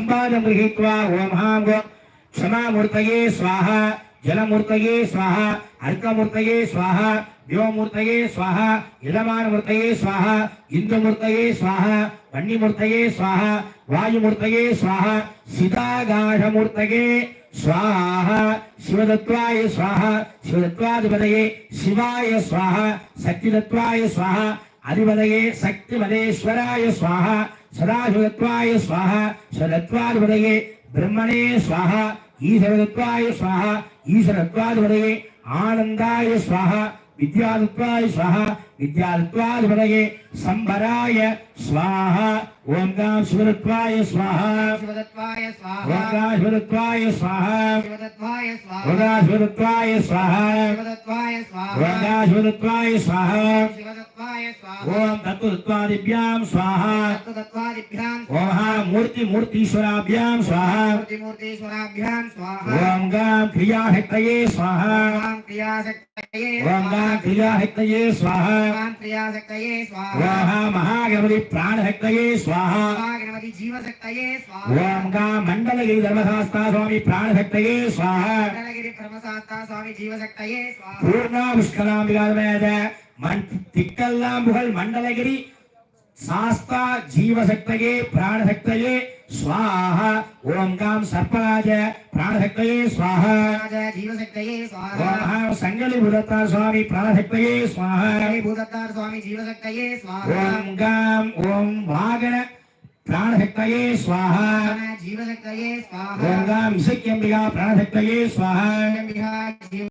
சம்பாத முகித்வா ஓம் ஹாம் ஓம் க்ஷமாமூர்த்தயே ஸ்வாஹா ஜலமூர்த்தயே ஸ்வாஹா அர்க்கமூர்த்தயே ஸ்வாஹா வியோமூர்த்தயே ஸ்வாஹா இளமானமூர்த்தயே ஸ்வாஹா இந்துமூர்த்தயே ஸ்வாஹா வன்னிமூர்த்தயே ஸ்வாஹா வாயுமூர்த்தயே ஸ்வாஹா சிதாகாஷமூர்த்தயே ஸ்வாஹா சிவதத்வாய ஸ்வாஹா சிவதத்வாதிபதயே சிவாய ஸ்வாஹா சக்திதத்வாய ஸ்வாஹா அதிபதையே சக்தி மதேஸ்வராய சுவாஹா சதாசிவத்வாய சுவாஹா சதத்வாதிபதையே பிரம்மணே சுவாஹா ஈஸ்வரத்வாய சுவாஹா ஈஸ்வரத்வாதிபதையே ஆனந்தாய சுவாஹா வித்யாதித்வாய சுவாஹா வித்யாதித்வாதிபதையே சம்பராய சுவாஹா ஓம் காம் சிவதத்வாய சுவாஹா சிவதத்வாய ఓం గాం శివదత్వాయ స్వాహ శివదత్వాయ స్వాహ ఓం గాం శివదత్వాయ స్వాహ శివదత్వాయ స్వాహ ఓం తత్వదత్వాదిభ్యాం స్వాహ తత్వదత్వాదిభ్యాం ఓం హా మూర్తి మూర్తీశ్వరాభ్యాం స్వాహ మూర్తిమూర్తీశ్వరాభ్యాం స్వాహ ఓం గాం క్రియాశక్తయే స్వాహ ఓం క్రియాశక్తయే ఓం గాం క్రియాశక్తయే స్వాహ ఓం క్రియాశక్తయే స్వాహ ఓం హా మహాగణపతి ప్రాణశక్తయే స్వాహ గణపతి స్వామి జీవశక్తయే ప్రాణశక్తయే స్వాహ. ఓం గాం సర్పరాజ ప్రాణశక్తయే స్వాహ. జీవశక్తయే స్వాహ. ఓం హాం సంగళి భూదత్త స్వామి ప్రాణశక్తయే స్వాహ. భూదత్తార్ స్వామి జీవశక్తయే స్వాహ. ఓం గాం ఓం వాగణ ప్రాణశక్తయే స్వాహ. జీవశక్తయే స్వాహ. ఓం గాం ఇసక్యంబిగా ప్రాణశక్తయే స్వాహ.